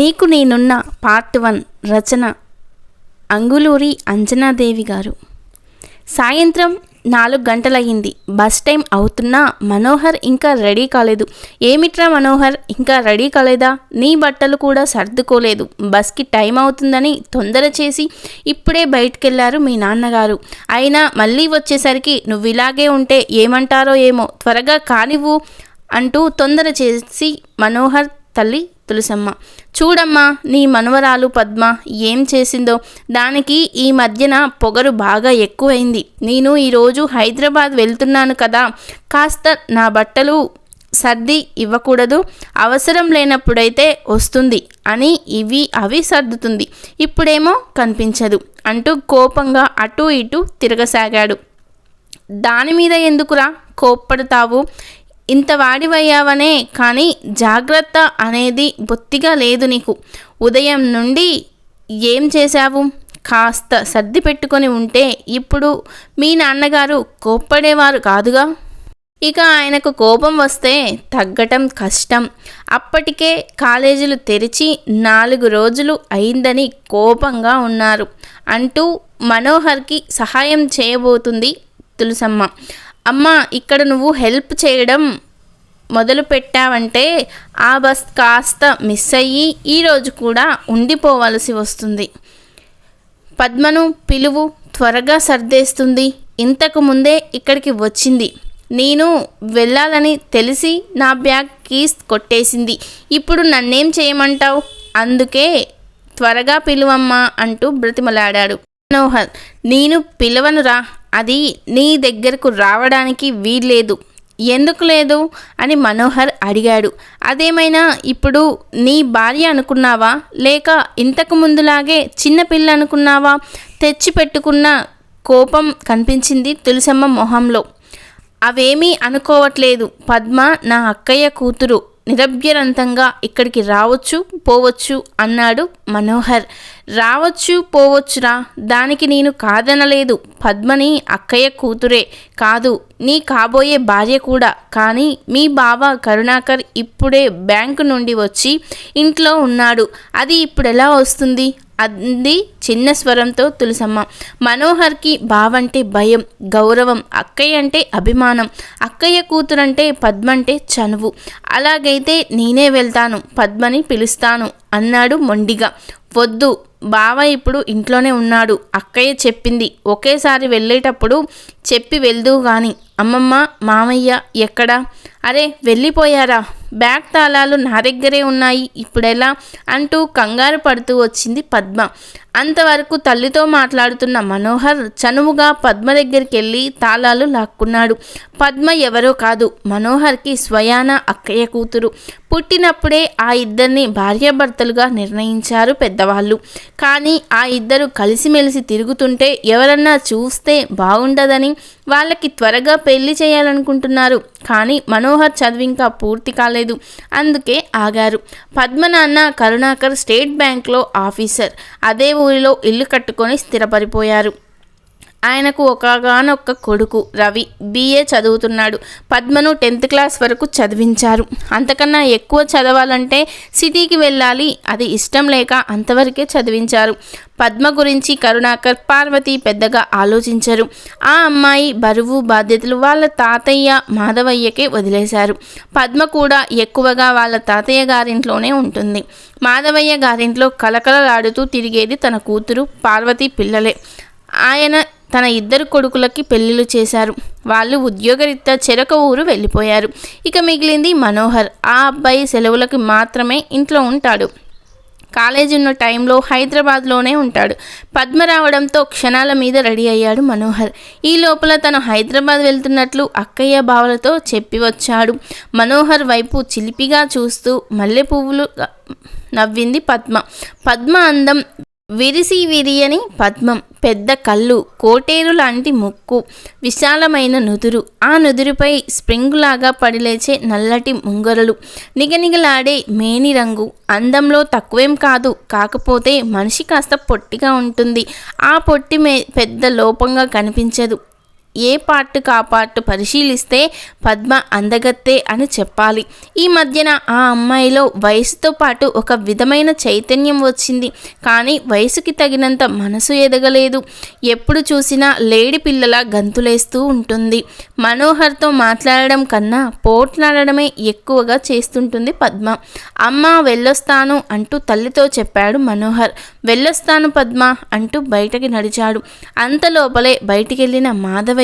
నీకు నేనున్న part one రచన అంగులూరి అంజనాదేవి గారు. సాయంత్రం నాలుగు గంటలయ్యింది. బస్ టైం అవుతున్నా మనోహర్ ఇంకా రెడీ కాలేదు. ఏమిట్రా మనోహర్ ఇంకా రెడీ కాలేదా? నీ బట్టలు కూడా సర్దుకోలేదు. బస్కి టైం అవుతుందని తొందర చేసి ఇప్పుడే బయటికెళ్ళారు మీ నాన్నగారు. అయినా మళ్ళీ వచ్చేసరికి నువ్వు ఇలాగే ఉంటే ఏమంటారో ఏమో. త్వరగా కానివ్వు అంటూ తొందర చేసి మనోహర్ తల్లి తులసమ్మ. చూడమ్మా నీ మనవరాలు పద్మ ఏం చేసిందో? దానికి ఈ మధ్యన పొగరు బాగా ఎక్కువైంది. నేను ఈరోజు హైదరాబాద్ వెళ్తున్నాను కదా కాస్త నా బట్టలు సర్ది ఇవ్వకూడదు అవసరం లేనప్పుడైతే వస్తుంది అని ఇవి అవి సర్దుతుంది. ఇప్పుడేమో కనిపించదు అంటూ కోపంగా అటూ ఇటూ తిరగసాగాడు. దాని మీద ఎందుకురా కోప్పడతావు? ఇంత వాడివయ్యావనే కానీ జాగ్రత్త అనేది బొత్తిగా లేదు నీకు. ఉదయం నుండి ఏం చేశావు? కాస్త సర్ది పెట్టుకొని ఉంటే ఇప్పుడు మీ నాన్నగారు కోప్పడేవారు కాదుగా? ఇక ఆయనకు కోపం వస్తే తగ్గటం కష్టం. అప్పటికే కాలేజీలు తెరిచి నాలుగు రోజులు అయిందని కోపంగా ఉన్నారు అంటూ మనోహర్కి సహాయం చేయబోతుంది తులసమ్మ. అమ్మ ఇక్కడ నువ్వు హెల్ప్ చేయడం మొదలు పెట్టావంటే ఆ బస్ కాస్త మిస్ అయ్యి ఈరోజు కూడా ఉండిపోవలసి వస్తుంది. పద్మను పిలువు త్వరగా సర్దేస్తుంది. ఇంతకు ముందే ఇక్కడికి వచ్చింది. నేను వెళ్ళాలని తెలిసి నా బ్యాగ్ కీస్ కొట్టేసింది. ఇప్పుడు నన్నేం చేయమంటావు? అందుకే త్వరగా పిలువమ్మా అంటూ బ్రతిమలాడాడు. మనోహర్ నేను పిలవనురా అది నీ దగ్గరకు రావడానికి వీల్లేదు. ఎందుకు లేదు? అని మనోహర్ అడిగాడు. అదేమైనా ఇప్పుడు నీ భార్య అనుకున్నావా? లేక ఇంతకు ముందులాగే చిన్నపిల్ల అనుకున్నావా? తెచ్చి పెట్టుకున్న కోపం కనిపించింది తులసమ్మ మొహంలో. అవేమీ అనుకోవట్లేదు. పద్మ నా అక్కయ్య కూతురు. నిరభ్యరంతంగా ఇక్కడికి రావచ్చు పోవచ్చు అన్నాడు మనోహర్. రావచ్చు పోవచ్చురా. దానికి నేను కాదనలేదు. పద్మని అక్కయ్య కూతురే కాదు. నీ కాబోయే భార్య కూడా. కానీ మీ బావ కరుణాకర్ ఇప్పుడే బ్యాంకు నుండి వచ్చి ఇంట్లో ఉన్నాడు. అది ఇప్పుడు ఎలా వస్తుంది? అంది చిన్న స్వరంతో తులసమ్మ. మనోహర్కి బావంటే భయం గౌరవం అక్కయ్య అంటే అభిమానం అక్కయ్య కూతురంటే పద్మంటే చనువు. అలాగైతే నేనే వెళ్తాను పద్మని పిలుస్తాను అన్నాడు మొండిగా. వద్దు బావ ఇప్పుడు ఇంట్లోనే ఉన్నాడు అక్కయ్య చెప్పింది. ఒకేసారి వెళ్ళేటప్పుడు చెప్పి వెళ్దు గాని అమ్మమ్మ మామయ్య ఎక్కడా? అరే వెళ్ళిపోయారా? బ్యాగ్ తాళాలు నా దగ్గరే ఉన్నాయి. ఇప్పుడెలా? అంటూ కంగారు పడుతూ వచ్చింది పద్మ. అంతవరకు తల్లితో మాట్లాడుతున్న మనోహర్ చనువుగా పద్మ దగ్గరికి వెళ్ళి తాళాలు లాక్కున్నాడు. పద్మ ఎవరో కాదు మనోహర్కి స్వయాన అక్కయ్య కూతురు. పుట్టినప్పుడే ఆ ఇద్దరిని భార్యాభర్తలుగా నిర్ణయించారు పెద్దవాళ్ళు. కానీ ఆ ఇద్దరు కలిసిమెలిసి తిరుగుతుంటే ఎవరన్నా చూస్తే బాగుండదని వాళ్ళకి త్వరగా పెళ్ళి చేయాలనుకుంటున్నారు. కానీ మనోహర్ చదువు ఇంకా పూర్తి కాలేదు. అందుకే ఆగారు. పద్మనాన్న కరుణాకర్ స్టేట్ బ్యాంక్లో ఆఫీసర్. అదే ఊరిలో ఇల్లు కట్టుకొని స్థిరపడిపోయారు. ఆయనకు ఒకగానొక్క కొడుకు రవి. బీఏ చదువుతున్నాడు. పద్మను టెన్త్ క్లాస్ వరకు చదివించారు. అంతకన్నా ఎక్కువ చదవాలంటే సిటీకి వెళ్ళాలి. అది ఇష్టం లేక అంతవరకే చదివించారు. పద్మ గురించి కరుణాకర్ పార్వతి పెద్దగా ఆలోచించరు. ఆ అమ్మాయి బరువు బాధ్యతలు వాళ్ళ తాతయ్య మాధవయ్యకే వదిలేశారు. పద్మ కూడా ఎక్కువగా వాళ్ళ తాతయ్య గారింట్లోనే ఉంటుంది. మాధవయ్య గారింట్లో కలకలలాడుతూ తిరిగేది తన కూతురు పార్వతి పిల్లలే. ఆయన తన ఇద్దరు కొడుకులకి పెళ్ళిళ్ళు చేశారు. వాళ్ళు ఉద్యోగరీత్యా చెరక ఊరు వెళ్ళిపోయారు. ఇక మిగిలింది మనోహర్. ఆ అబ్బాయి సెలవులకు మాత్రమే ఇంట్లో ఉంటాడు. కాలేజీ ఉన్న టైంలో హైదరాబాద్లోనే ఉంటాడు. పద్మ రావడంతో క్షణాల మీద రెడీ అయ్యాడు మనోహర్. ఈ లోపల తను హైదరాబాద్ వెళ్తున్నట్లు అక్కయ్య బావలతో చెప్పి వచ్చాడు. మనోహర్ వైపు చిలిపిగా చూస్తూ మల్లె పువ్వులు నవ్వింది పద్మ. పద్మ అందం విరిసి విరియని పద్మం పెద్ద కళ్ళు కోటేరు లాంటి ముక్కు విశాలమైన నుదురు. ఆ నుదురుపై స్ప్రింగులాగా పడిలేచే నల్లటి ముంగరలు. నిగనిగలాడే మేని రంగు. అందంలో తక్కువేం కాదు. కాకపోతే మనిషి కాస్త పొట్టిగా ఉంటుంది. ఆ పొట్టి మే పెద్ద లోపంగా కనిపించదు. ఏ పార్ట్ కా పార్ట్ పరిశీలిస్తే పద్మ అందగత్తే అని చెప్పాలి. ఈ మధ్యన ఆ అమ్మాయిలో వయసుతో పాటు ఒక విధమైన చైతన్యం వచ్చింది. కానీ వయసుకి తగినంత మనసు ఎదగలేదు. ఎప్పుడు చూసినా లేడి పిల్లల గంతులేస్తూ ఉంటుంది. మనోహర్తో మాట్లాడడం కన్నా పోట్లాడడమే ఎక్కువగా చేస్తుంటుంది పద్మ. అమ్మ వెళ్ళొస్తాను అంటూ తల్లితో చెప్పాడు మనోహర్. వెళ్ళొస్తాను పద్మ అంటూ బయటకి నడిచాడు. అంత లోపలే బయటికి వెళ్ళిన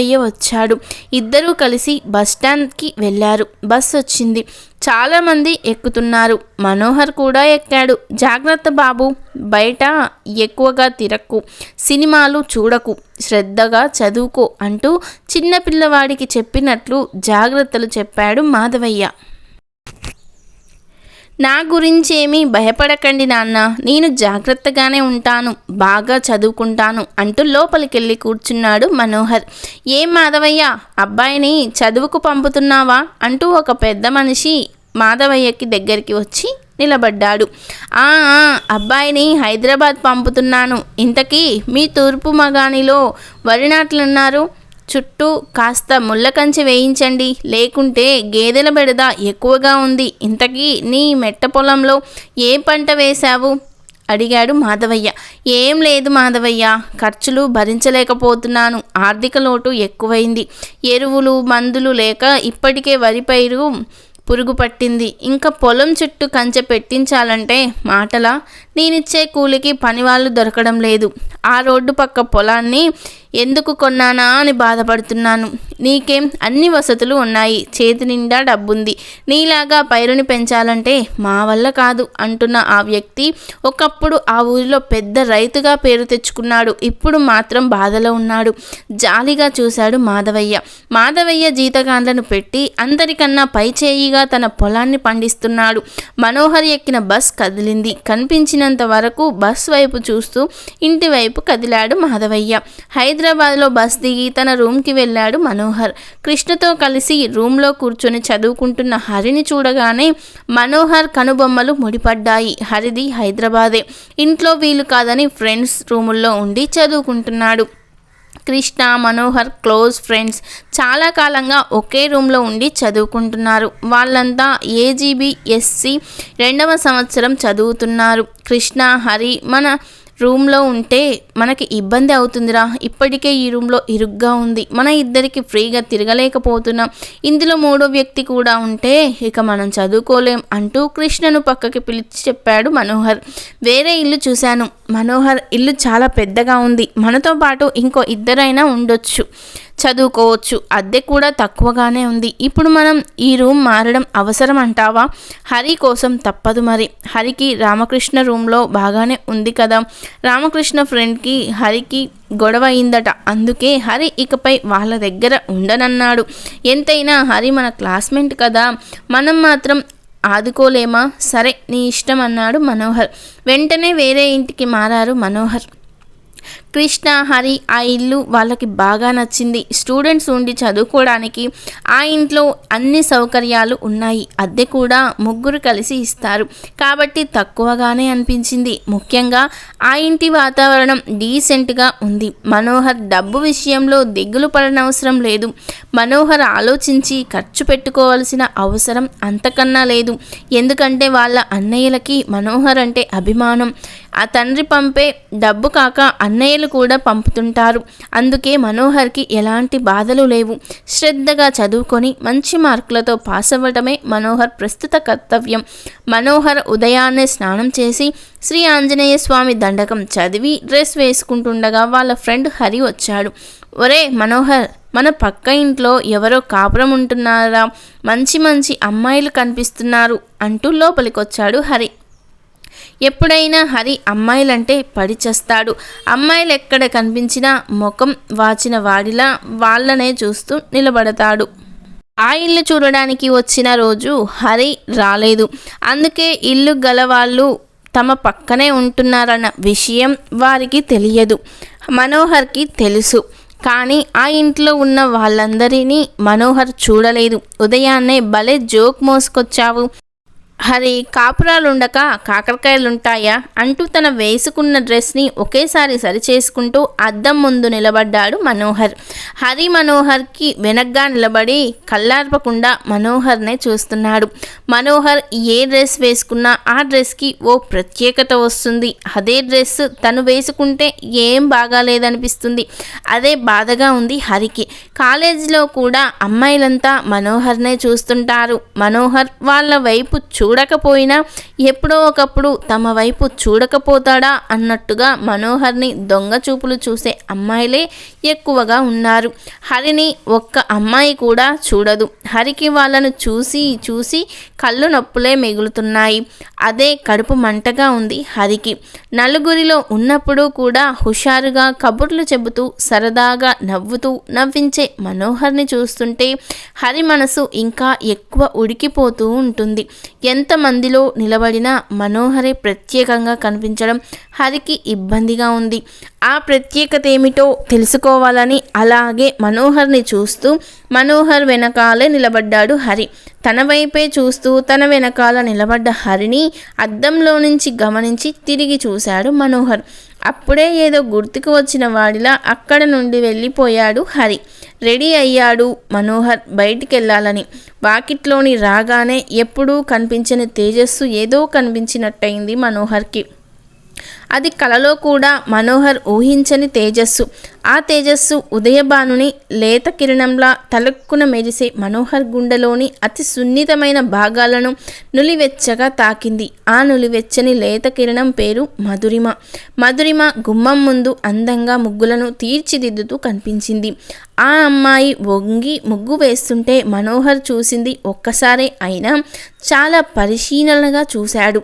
రామయ్య వచ్చాడు. ఇద్దరూ కలిసి బస్టాండ్కి వెళ్ళారు. బస్ వచ్చింది. చాలామంది ఎక్కుతున్నారు. మనోహర్ కూడా ఎక్కాడు. జాగ్రత్త బాబు బయట ఎక్కువగా తిరక్కు సినిమాలు చూడకు. శ్రద్ధగా చదువుకో అంటూ చిన్నపిల్లవాడికి చెప్పినట్లు జాగ్రత్తలు చెప్పాడు మాధవయ్య. నా గురించేమీ భయపడకండి నాన్న. నేను జాగ్రత్తగానే ఉంటాను. బాగా చదువుకుంటాను అంటూ లోపలికెళ్ళి కూర్చున్నాడు మనోహర్. ఏం మాధవయ్య? అబ్బాయిని చదువుకు పంపుతున్నావా? అంటూ ఒక పెద్ద మనిషి మాధవయ్యకి దగ్గరికి వచ్చి నిలబడ్డాడు. ఆ అబ్బాయిని హైదరాబాద్ పంపుతున్నాను. ఇంతకీ మీ తూర్పు మగానిలో వరినాట్లున్నారు చుట్టూ కాస్త ముళ్ళ కంచె వేయించండి. లేకుంటే గేదెల బెడద ఎక్కువగా ఉంది. ఇంతకీ నీ మెట్ట పొలంలో ఏ పంట వేశావు? అడిగాడు మాధవయ్య. ఏం లేదు మాధవయ్య. ఖర్చులు భరించలేకపోతున్నాను. ఆర్థిక లోటు ఎక్కువైంది. ఎరువులు మందులు లేక ఇప్పటికే వరి పైరు పురుగు పట్టింది. ఇంకా పొలం చుట్టూ కంచె పెట్టించాలంటే మాటలా నేనిచ్చే కూలికి పనివాళ్ళు దొరకడం లేదు. ఆ రోడ్డు పక్క పొలాన్ని ఎందుకు కొన్నానా అని బాధపడుతున్నాను. నీకేం అన్ని వసతులు ఉన్నాయి. చేతి నిండా డబ్బుంది. నీలాగా పైరుని పెంచాలంటే మా వల్ల కాదు అంటున్న ఆ వ్యక్తి ఒకప్పుడు ఆ ఊరిలో పెద్ద రైతుగా పేరు తెచ్చుకున్నాడు. ఇప్పుడు మాత్రం బాధలో ఉన్నాడు. జాలిగా చూశాడు మాధవయ్య. మాధవయ్య జీతగాండ్లను పెట్టి అందరికన్నా పై చేయిగా తన పొలాన్ని పండిస్తున్నాడు. మనోహర్ ఎక్కిన బస్ కదిలింది. కనిపించినంత వరకు బస్ వైపు చూస్తూ ఇంటి వైపు కదిలాడు మాధవయ్య. హైదరాబాద్లో బస్ దిగి తన రూమ్కి వెళ్ళాడు మనోహర్. కృష్ణతో కలిసి రూమ్లో కూర్చొని చదువుకుంటున్న హరిని చూడగానే మనోహర్ కనుబొమ్మలు ముడిపడ్డాయి. హరిది హైదరాబాదే. ఇంట్లో వీలు కాదని ఫ్రెండ్స్ రూముల్లో ఉండి చదువుకుంటున్నాడు. కృష్ణ మనోహర్ క్లోజ్ ఫ్రెండ్స్ చాలా కాలంగా ఒకే రూమ్లో ఉండి చదువుకుంటున్నారు. వాళ్ళంతా ఏజీబీ ఎస్సి రెండవ సంవత్సరం చదువుతున్నారు. కృష్ణ హరి మన రూమ్లో ఉంటే మనకి ఇబ్బంది అవుతుందిరా. ఇప్పటికే ఈ రూమ్లో ఇరుగ్గా ఉంది. మన ఇద్దరికి ఫ్రీగా తిరగలేకపోతున్నాం. ఇందులో మూడో వ్యక్తి కూడా ఉంటే ఇక మనం చదువుకోలేం అంటూ కృష్ణను పక్కకి పిలిచి చెప్పాడు మనోహర్. వేరే ఇల్లు చూశాను. మనోహర్ ఇల్లు చాలా పెద్దగా ఉంది. మనతో పాటు ఇంకో ఇద్దరైనా ఉండొచ్చు. చదువుకోవచ్చు. అద్దె కూడా తక్కువగానే ఉంది. ఇప్పుడు మనం ఈ రూమ్ మారడం అవసరం అంటావా? హరి కోసం తప్పదు మరి. హరికి రామకృష్ణ రూమ్లో బాగానే ఉంది కదా. రామకృష్ణ ఫ్రెండ్కి హరికి గొడవ అయిందట. అందుకే హరి ఇకపై వాళ్ళ దగ్గర ఉండనన్నాడు. ఎంతైనా హరి మన క్లాస్మేట్ కదా. మనం మాత్రం ఆదుకోలేమా? సరే నీ ఇష్టం అన్నాడు మనోహర్. వెంటనే వేరే ఇంటికి మారారు మనోహర్. కృష్ణ హరి ఆ ఇల్లు వాళ్ళకి బాగా నచ్చింది. స్టూడెంట్స్ ఉండి చదువుకోవడానికి ఆ ఇంట్లో అన్ని సౌకర్యాలు ఉన్నాయి. అద్దె కూడా ముగ్గురు కలిసి ఇస్తారు. కాబట్టి తక్కువగానే అనిపించింది. ముఖ్యంగా ఆ ఇంటి వాతావరణం డీసెంట్గా ఉంది. మనోహర్ డబ్బు విషయంలో దిగులు పడనవసరం లేదు. మనోహర్ ఆలోచించి ఖర్చు పెట్టుకోవాల్సిన అవసరం అంతకన్నా లేదు. ఎందుకంటే వాళ్ళ అన్నయ్యలకి మనోహర్ అంటే అభిమానం. ఆ తండ్రి పంపే డబ్బు కాక అన్నయ్యలు కూడా పంపుతుంటారు. అందుకే మనోహర్కి ఎలాంటి బాధలు లేవు. శ్రద్ధగా చదువుకొని మంచి మార్కులతో పాస్ అవ్వటమే మనోహర్ ప్రస్తుత కర్తవ్యం. మనోహర్ ఉదయాన్నే స్నానం చేసి శ్రీ ఆంజనేయ స్వామి దండకం చదివి డ్రెస్ వేసుకుంటుండగా వాళ్ళ ఫ్రెండ్ హరి వచ్చాడు. ఒరే మనోహర్ మన పక్క ఇంట్లో ఎవరో కాపురం ఉంటున్నారా? మంచి మంచి అమ్మాయిలు కనిపిస్తున్నారు అంటూ లోపలికొచ్చాడు హరి. ఎప్పుడైనా హరి అమ్మాయిలంటే పడిచేస్తాడు. అమ్మాయిలు ఎక్కడ కనిపించినా ముఖం వాచిన వాడిలా వాళ్ళనే చూస్తూ నిలబడతాడు. ఆ ఇల్లు చూడడానికి వచ్చిన రోజు హరి రాలేదు. అందుకే ఇల్లు గలవాళ్ళు తమ పక్కనే ఉంటున్నారన్న విషయం వారికి తెలియదు. మనోహర్కి తెలుసు. కానీ ఆ ఇంట్లో ఉన్న వాళ్ళందరినీ మనోహర్ చూడలేదు. ఉదయాన్నే భలే జోక్ మోసుకొచ్చావు. హరి కాపురాలుండక కాకరకాయలుంటాయా? అంటూ తన వేసుకున్న డ్రెస్ని ఒకేసారి సరిచేసుకుంటూ అద్దం ముందు నిలబడ్డాడు మనోహర్. హరి మనోహర్కి వెనగ్గా నిలబడి కళ్ళార్పకుండా మనోహర్నే చూస్తున్నాడు. మనోహర్ ఏ డ్రెస్ వేసుకున్నా ఆ డ్రెస్కి ఓ ప్రత్యేకత వస్తుంది. అదే డ్రెస్ తను వేసుకుంటే ఏం బాగాలేదనిపిస్తుంది? అదే బాధగా ఉంది హరికి. కాలేజీలో కూడా అమ్మాయిలంతా మనోహర్నే చూస్తుంటారు. మనోహర్ వాళ్ళ వైపు చూడకపోయినా ఎప్పుడో ఒకప్పుడు తమ వైపు చూడకపోతాడా అన్నట్టుగా మనోహర్ని దొంగ చూపులు చూసే అమ్మాయిలే ఎక్కువగా ఉన్నారు. హరిని ఒక్క అమ్మాయి కూడా చూడదు. హరికి వాళ్ళను చూసి చూసి కళ్ళు నొప్పులే మిగులుతున్నాయి. అదే కడుపు మంటగా ఉంది హరికి. నలుగురిలో ఉన్నప్పుడు కూడా హుషారుగా కబుర్లు చెబుతూ సరదాగా నవ్వుతూ నవ్వించే మనోహర్ని చూస్తుంటే హరి మనసు ఇంకా ఎక్కువ ఉడికిపోతూ ఉంటుంది. ఎంతమందిలో నిలబడినా మనోహరే ప్రత్యేకంగా కనిపించడం హరికి ఇబ్బందిగా ఉంది. ఆ ప్రత్యేకత ఏమిటో తెలుసుకోవాలని అలాగే మనోహర్ని చూస్తూ మనోహర్ వెనకాలే నిలబడ్డాడు హరి. తన వైపే చూస్తూ తన వెనకాల నిలబడ్డ హరిని అద్దంలో నుంచి గమనించి తిరిగి చూశాడు మనోహర్. అప్పుడే ఏదో గుర్తుకు వచ్చిన వాడిలా అక్కడ నుండి వెళ్ళిపోయాడు హరి. రెడీ అయ్యాడు మనోహర్ బయటికెళ్ళాలని. వాకిట్లోని రాగానే ఎప్పుడూ కనిపించని తేజస్సు ఏదో కనిపించినట్టయింది మనోహర్కి. అది కలలో కూడా మనోహర్ ఊహించని తేజస్సు. ఆ తేజస్సు ఉదయభానుని లేత కిరణంలా తలక్కున మెరిసే మనోహర్ గుండెలోని అతి సున్నితమైన భాగాలను నులివెచ్చగా తాకింది. ఆ నులివెచ్చని లేత కిరణం పేరు మధురిమ. మధురిమ గుమ్మం ముందు అందంగా ముగ్గులను తీర్చిదిద్దుతూ కనిపించింది. ఆ అమ్మాయి వంగి ముగ్గు వేస్తుంటే మనోహర్ చూసింది ఒక్కసారే అయినా చాలా పరిశీలనగా చూశాడు.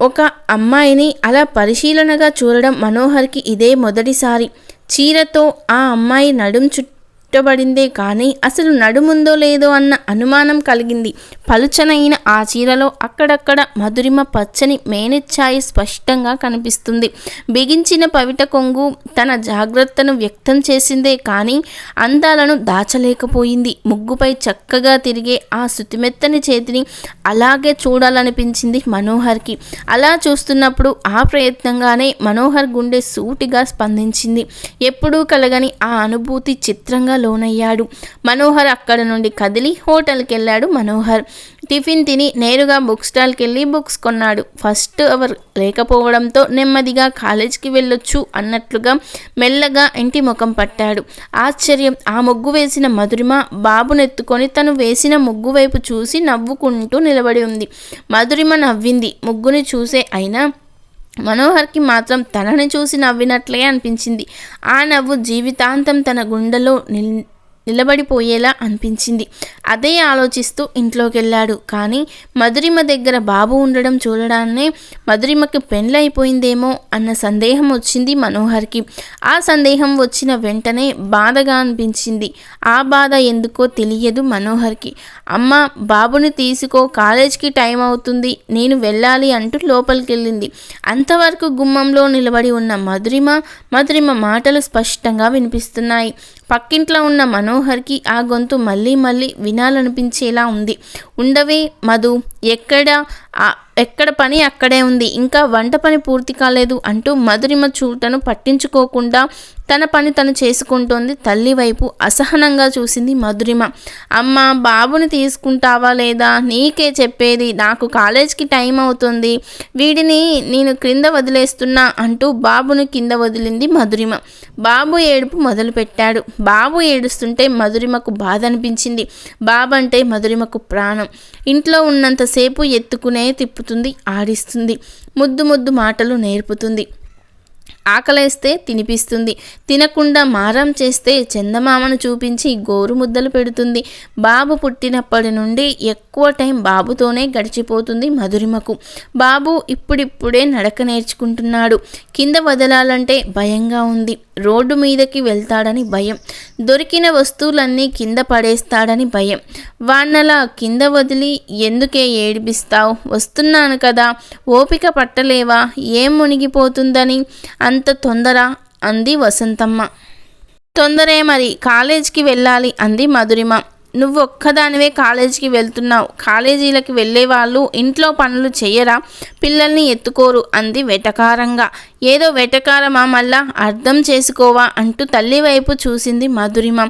ఒక అమ్మాయిని అలా పరిశీలనగా చూడడం మనోహర్కి ఇదే మొదటిసారి. చీరతో ఆ అమ్మాయి నడుం చుట్టూ చుట్టబడిందే కానీ అసలు నడుముందో లేదో అన్న అనుమానం కలిగింది. పలుచనైన ఆ చీరలో అక్కడక్కడ మధురిమ పచ్చని మేనెచ్చాయి స్పష్టంగా కనిపిస్తుంది. బిగించిన పవిట కొంగు తన జాగ్రత్తను వ్యక్తం చేసిందే కానీ అందాలను దాచలేకపోయింది. ముగ్గుపై చక్కగా తిరిగే ఆ శుతిమెత్తని చేతిని అలాగే చూడాలనిపించింది మనోహర్కి. అలా చూస్తున్నప్పుడు ఆ ప్రయత్నంగానే మనోహర్ గుండె సూటిగా స్పందించింది. ఎప్పుడూ కలగని ఆ అనుభూతి చిత్రంగా లోనయ్యాడు. మనోహర్ అక్కడ నుండి కదిలి హోటల్కి వెళ్ళాడు మనోహర్. టిఫిన్ తిని నేరుగా బుక్ స్టాల్కి వెళ్ళి బుక్స్ కొన్నాడు. ఫస్ట్ అవర్ లేకపోవడంతో నెమ్మదిగా కాలేజ్కి వెళ్ళొచ్చు అన్నట్లుగా మెల్లగా ఇంటి ముఖం పట్టాడు. ఆశ్చర్యం ఆ ముగ్గు వేసిన మధురిమ బాబునెత్తుకొని తను వేసిన ముగ్గు వైపు చూసి నవ్వుకుంటూ నిలబడి ఉంది. మధురిమ నవ్వింది. ముగ్గుని చూసే అయినా మనోహర్కి మాత్రం తనని చూసి నవ్వినట్లే అనిపించింది. ఆ నవ్వు జీవితాంతం తన గుండెలో నిల్ నిలబడిపోయేలా అనిపించింది. అదే ఆలోచిస్తూ ఇంట్లోకి వెళ్ళాడు కానీ మధురిమ దగ్గర బాబు ఉండడం చూడడాన్ని మధురిమకి పెండ్లైపోయిందేమో అన్న సందేహం వచ్చింది మనోహర్కి. ఆ సందేహం వచ్చిన వెంటనే బాధగా అనిపించింది. ఆ బాధ ఎందుకో తెలియదు మనోహర్కి. అమ్మ బాబుని తీసుకో కాలేజ్కి టైం అవుతుంది నేను వెళ్ళాలి అంటూ లోపలికి వెళ్ళింది అంతవరకు గుమ్మంలో నిలబడి ఉన్న మధురిమ మధురిమ మాటలు స్పష్టంగా వినిపిస్తున్నాయి. పక్కింట్లో ఉన్న మనోహర్కి ఆ గొంతు మళ్ళీ మళ్ళీ వినాలనిపించేలా ఉంది. ఉండవే మధు ఎక్కడ ఎక్కడ పని అక్కడే ఉంది. ఇంకా వంట పని పూర్తి కాలేదు అంటూ మధురిమ చూటను పట్టించుకోకుండా తన పని తను చేసుకుంటోంది. తల్లి వైపు అసహనంగా చూసింది మధురిమ. అమ్మ బాబుని తీసుకుంటావా లేదా? నీకే చెప్పేది. నాకు కాలేజ్కి టైం అవుతుంది. వీడిని నేను క్రింద వదిలేస్తున్నా అంటూ బాబును కింద వదిలింది మధురిమ. బాబు ఏడుపు మొదలుపెట్టాడు. బాబు ఏడుస్తుంటే మధురిమకు బాధ అనిపించింది బాబు అంటే మధురిమకు ప్రాణం. ఇంట్లో ఉన్నంతసేపు ఎత్తుకునే తిప్పుతుంది ఆడిస్తుంది. ముద్దు ముద్దు మాటలు నేర్పుతుంది. ఆకలేస్తే తినిపిస్తుంది. తినకుండా మారం చేస్తే చందమామను చూపించి గోరు ముద్దలు పెడుతుంది. బాబు పుట్టినప్పటి నుండి ఎక్కువ టైం బాబుతోనే గడిచిపోతుంది మధురిమకు. బాబు ఇప్పుడిప్పుడే నడక నేర్చుకుంటున్నాడు. కింద వదలాలంటే భయంగా ఉంది. రోడ్డు మీదకి వెళ్తాడని భయం. దొరికిన వస్తువులన్నీ కింద పడేస్తాడని భయం. వాణ్ణలా కింద వదిలి ఎందుకే ఏడిపిస్తావు? వస్తున్నాను కదా. ఓపిక పట్టలేవా? ఏం మునిగిపోతుందని? అంత అంత తొందర? అంది వసంతమ్మ. తొందరే మరి కాలేజీకి వెళ్ళాలి అంది మధురిమ. నువ్వు ఒక్కదానివే కాలేజీకి వెళ్తున్నావు. కాలేజీలకి వెళ్ళే వాళ్ళు ఇంట్లో పనులు చేయరా పిల్లల్ని ఎత్తుకోరు అంది వెటకారంగా. ఏదో వెటకారమా మళ్ళా? అర్థం చేసుకోవా? అంటూ తల్లి వైపు చూసింది మధురిమ.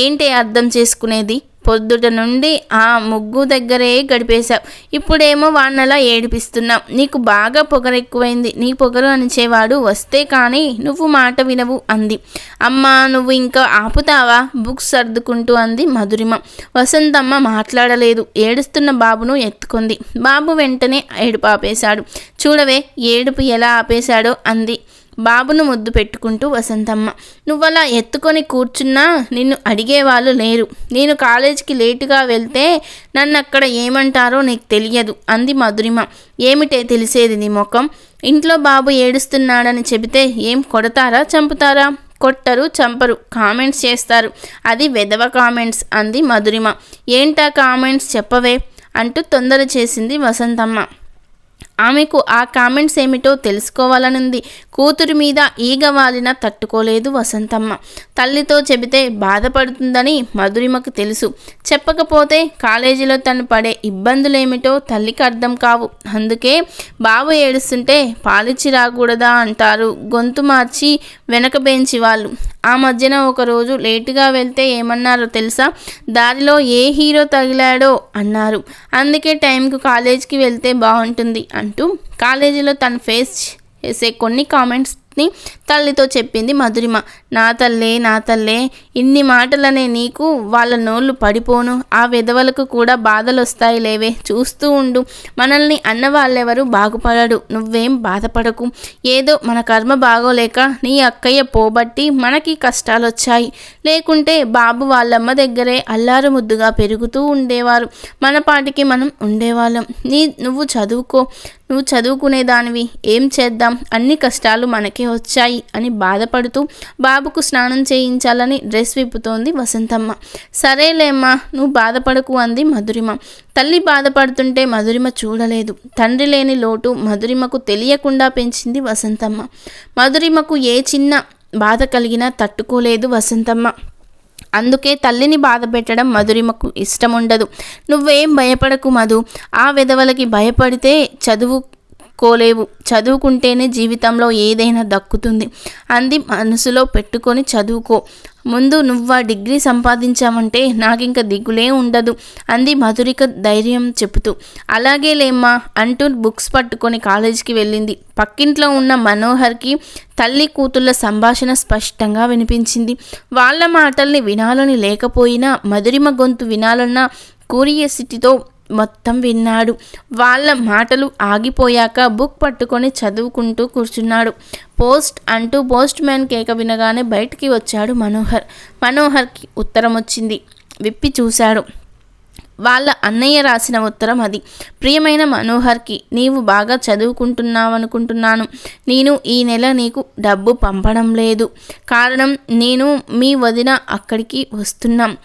ఏంటి అర్థం చేసుకునేది? పొద్దుట నుండి ఆ ముగ్గు దగ్గరే గడిపేశావు. ఇప్పుడేమో వాణ్ణలా ఏడిపిస్తున్నావు. నీకు బాగా పొగరు ఎక్కువైంది. నీ పొగరు అనిచేవాడు వస్తే కానీ నువ్వు మాట వినవు అంది. అమ్మా నువ్వు ఇంకా ఆపుతావా? బుక్స్ సర్దుకుంటూ అంది మధురిమ. వసంతమ్మ మాట్లాడలేదు. ఏడుస్తున్న బాబును ఎత్తుకుంది. బాబు వెంటనే ఏడుపు ఆపేశాడు చూడవే ఏడుపు ఎలా ఆపేశాడో అంది. బాబును ముద్దు పెట్టుకుంటూ వసంతమ్మ నువ్వలా ఎత్తుకొని కూర్చున్నా నిన్ను అడిగేవాళ్ళు లేరు. నేను కాలేజీకి లేటుగా వెళ్తే నన్ను అక్కడ ఏమంటారో నీకు తెలియదు అంది మధురిమ. ఏమిటే తెలిసేది నీ ముఖం? ఇంట్లో బాబు ఏడుస్తున్నాడని చెబితే ఏం కొడతారా చంపుతారా? కొట్టరు చంపరు. కామెంట్స్ చేస్తారు. అది వెదవ కామెంట్స్ అంది మధురిమ. ఏంటా కామెంట్స్ చెప్పవే అంటూ తొందర చేసింది వసంతమ్మ. ఆమెకు ఆ కామెంట్స్ ఏమిటో తెలుసుకోవాలనుంది. కూతురి మీద ఈగ వాలిన తట్టుకోలేదు వసంతమ్మ. తల్లితో చెబితే బాధపడుతుందని మధురిమకు తెలుసు. చెప్పకపోతే కాలేజీలో తను పడే ఇబ్బందులేమిటో తల్లికి అర్థం కావు. అందుకే బాబు ఏడుస్తుంటే పాలిచ్చి రాకూడదా అంటారు. గొంతు మార్చి వెనక బెంచి వాళ్ళు. ఆ మధ్యన ఒకరోజు లేటుగా వెళ్తే ఏమన్నారో తెలుసా? దారిలో ఏ హీరో తగిలాడో అన్నారు. అందుకే టైంకు కాలేజీకి వెళ్తే బాగుంటుంది అంటూ కాలేజీలో తన ఫేస్ చేసే కొన్ని కామెంట్స్ ని తల్లితో చెప్పింది మధురిమ. నా తల్లే నా తల్లే ఇన్ని మాటలనే నీకు వాళ్ళ నోళ్ళు పడిపోను. ఆ విధవలకు కూడా బాధలు వస్తాయి లేవే. చూస్తూ ఉండు. మనల్ని అన్న వాళ్ళెవరు బాగుపడడు. నువ్వేం బాధపడకు. ఏదో మన కర్మ బాగోలేక నీ అక్కయ్య పోబట్టి మనకి కష్టాలు వచ్చాయి లేకుంటే బాబు వాళ్ళమ్మ దగ్గరే అల్లారు ముద్దుగా పెరుగుతూ ఉండేవారు. మన పాటికి మనం ఉండేవాళ్ళం. నీ నువ్వు చదువుకో. నువ్వు చదువుకునేదానివి. ఏం చేద్దాం? అన్ని కష్టాలు మనకే వచ్చాయి అని బాధపడుతూ బాబుకు స్నానం చేయించాలని డ్రెస్ విప్పుతోంది వసంతమ్మ. సరేలేమ్మా నువ్వు బాధపడకు అంది మధురిమ. తల్లి బాధపడుతుంటే మధురిమ చూడలేదు. తండ్రి లేని లోటు మధురిమకు తెలియకుండా పెంచింది వసంతమ్మ. మధురిమకు ఏ చిన్న బాధ కలిగినా తట్టుకోలేదు వసంతమ్మ. అందుకే తల్లిని బాధ పెట్టడం మధురిమకు ఇష్టం ఉండదు నువ్వేం భయపడకు మధు. ఆ విధవలకి భయపడితే చదువు కోలేవు చదువుకుంటేనే జీవితంలో ఏదైనా దక్కుతుంది. అంది మనసులో పెట్టుకొని చదువుకో. ముందు నువ్వు ఆ డిగ్రీ సంపాదించావంటే నాకింక దిగులే ఉండదు అంది మధురిక ధైర్యం చెబుతూ. అలాగే లేమ్మా అంటూ బుక్స్ పట్టుకొని కాలేజీకి వెళ్ళింది. పక్కింట్లో ఉన్న మనోహర్కి తల్లి కూతుళ్ళ సంభాషణ స్పష్టంగా వినిపించింది. వాళ్ళ మాటల్ని వినాలని లేకపోయినా మధురిమ గొంతు వినాలన్న క్యూరియాసిటీతో మొత్తం విన్నాడు. వాళ్ళ మాటలు ఆగిపోయాక బుక్ పట్టుకొని చదువుకుంటూ కూర్చున్నాడు. పోస్ట్ అంటూ పోస్ట్ మ్యాన్ కేక వినగానే బయటికి వచ్చాడు మనోహర్. మనోహర్కి ఉత్తరం వచ్చింది. విప్పి చూశాడు. వాళ్ళ అన్నయ్య రాసిన ఉత్తరం అది. ప్రియమైన మనోహర్కి నీవు బాగా చదువుకుంటున్నావనుకుంటున్నాను. నేను ఈ నెల నీకు డబ్బు పంపడం లేదు. కారణం నేను మీ వదిన అక్కడికి వస్తున్నాం.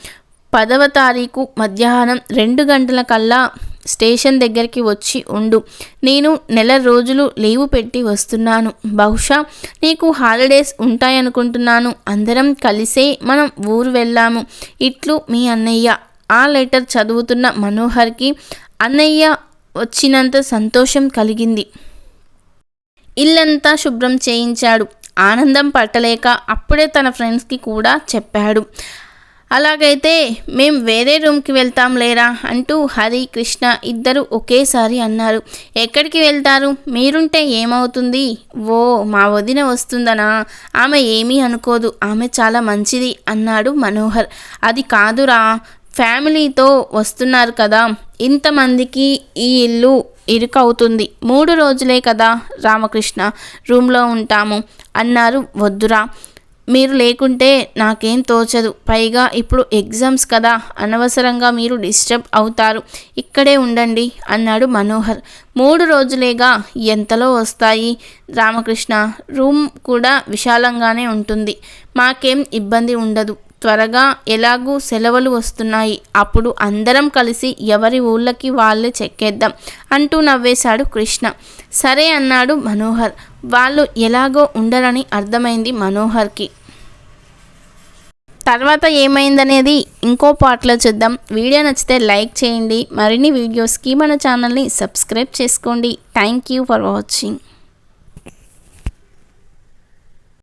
పదవ తారీఖు మధ్యాహ్నం రెండు గంటల కల్లా స్టేషన్ దగ్గరికి వచ్చి ఉండు. నేను నెల రోజులు లీవు పెట్టి వస్తున్నాను. బహుశా నీకు హాలిడేస్ ఉంటాయనుకుంటున్నాను. అందరం కలిసే మనం ఊరు వెళ్ళాము. ఇట్లు మీ అన్నయ్య. ఆ లెటర్ చదువుతున్న మనోహర్కి అన్నయ్య వచ్చినంత సంతోషం కలిగింది. ఇల్లంతా శుభ్రం చేయించాడు. ఆనందం పట్టలేక అప్పుడే తన ఫ్రెండ్స్కి కూడా చెప్పాడు. అలాగైతే మేం వేరే రూమ్కి వెళ్తాం లేరా అంటూ హరి కృష్ణ ఇద్దరు ఒకేసారి అన్నారు. ఎక్కడికి వెళ్తారు? మీరుంటే ఏమవుతుంది? ఓ మా వదిన వస్తుందనా? ఆమె ఏమీ అనుకోదు. ఆమె చాలా మంచిది అన్నాడు మనోహర్. అది కాదురా ఫ్యామిలీతో వస్తున్నారు కదా. ఇంతమందికి ఈ ఇల్లు ఇరుకవుతుంది. మూడు రోజులే కదా రామకృష్ణ రూమ్లో ఉంటాము అన్నారు వద్దురా. మీరు లేకుంటే నాకేం తోచదు. పైగా ఇప్పుడు ఎగ్జామ్స్ కదా అనవసరంగా మీరు డిస్టర్బ్ అవుతారు. ఇక్కడే ఉండండి అన్నాడు మనోహర్. మూడు రోజులేగా ఎంతలో వస్తాయి? రామకృష్ణ రూమ్ కూడా విశాలంగానే ఉంటుంది. మాకేం ఇబ్బంది ఉండదు. త్వరగా ఎలాగూ సెలవులు వస్తున్నాయి. అప్పుడు అందరం కలిసి ఎవరి ఊళ్ళకి వాళ్ళే చెక్కేద్దాం అంటూ నవ్వేశాడు కృష్ణ. సరే అన్నాడు మనోహర్. వాళ్ళు ఎలాగో ఉండరని అర్థమైంది మనోహర్కి. తర్వాత ఏమైందనేది ఇంకో పార్ట్లో చూద్దాం. వీడియో నచ్చితే లైక్ చేయండి. మరిన్ని వీడియోస్కి మన ఛానల్ని సబ్స్క్రైబ్ చేసుకోండి. Thank you for watching.